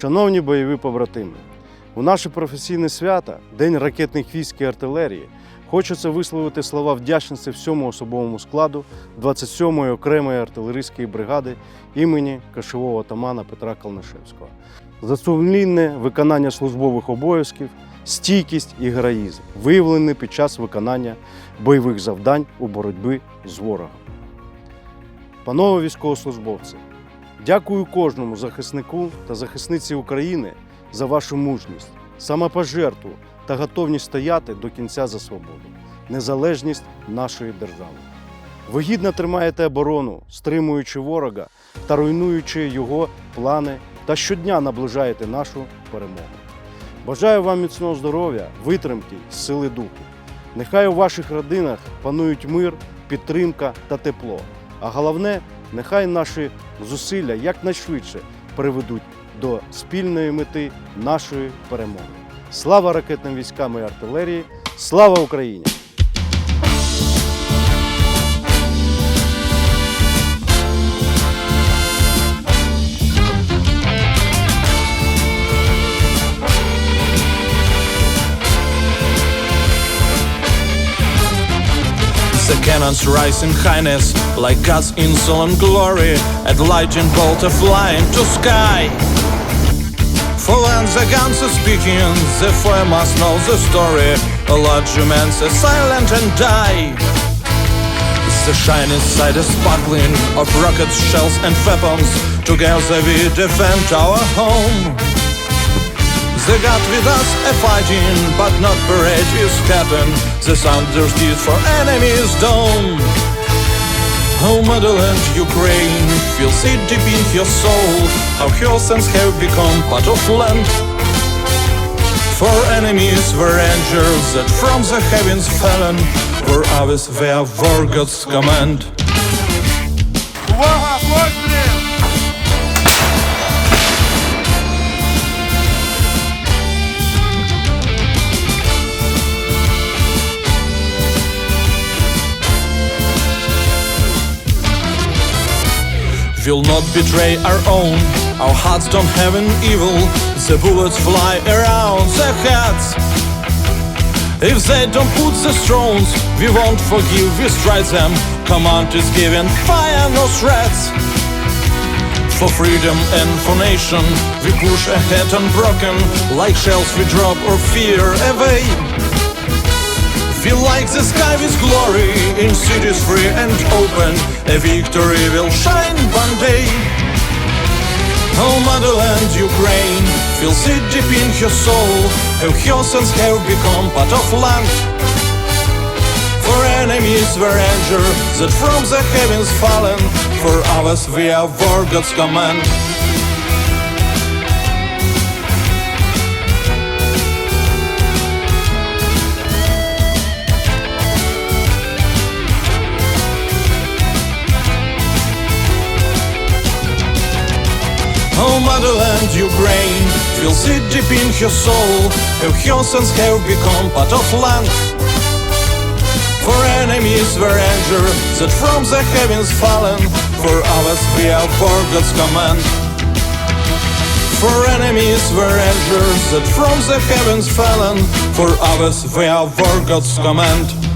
Шановні бойові побратими, у наше професійне свято, День ракетних військ і артилерії, хочеться висловити слова вдячності всьому особовому складу 27-ї окремої артилерійської бригади імені кошового отамана Петра Калнишевського за сумлінне виконання службових обов'язків, стійкість і героїзм, виявлені під час виконання бойових завдань у боротьбі з ворогом. Панове військовослужбовці, дякую кожному захиснику та захисниці України за вашу мужність, самопожертву та готовність стояти до кінця за свободу, незалежність нашої держави. Ви гідно тримаєте оборону, стримуючи ворога та руйнуючи його плани, та щодня наближаєте нашу перемогу. Бажаю вам міцного здоров'я, витримки, сили духу. Нехай у ваших родинах панують мир, підтримка та тепло. А головне, нехай наші зусилля якнайшвидше приведуть до спільної мети нашої перемоги. Слава ракетним військам і артилерії! Слава Україні! The cannons rise in highness like God's insolent glory. At lightning bolt are flying to sky. For when the guns are speaking, the foe must know the story. A large man is silent and die. The shining side is sparkling of rockets, shells, and weapons. Together we defend our home. The God with us a fighting, but not parade is happen. The thunder steeds for enemies dome. Oh, motherland, Ukraine, feel it deep in your soul. How your sons have become part of land. For enemies were angels that from the heavens fallen. For ours were war God's command. Увага, will not betray our own. Our hearts don't have an evil. The bullets fly around their heads. If they don't put the stones, we won't forgive, we strike them. Command is given, fire no threats. For freedom and for nation, we push ahead unbroken. Like shells we drop or fear away. Feel like the sky with glory in cities free and open. A victory will shine one day. Oh, motherland, Ukraine, feel it deep in your soul. Your sons have become part of land. For enemies were anger that from the heavens fallen. For ours we are war God's command. Oh, motherland, Ukraine, feels it deep in your soul. Your sons have become part of land. For enemies were anger that from the heavens fallen. For ours we are for God's command. For enemies were anger that from the heavens fallen. For ours we are for God's command.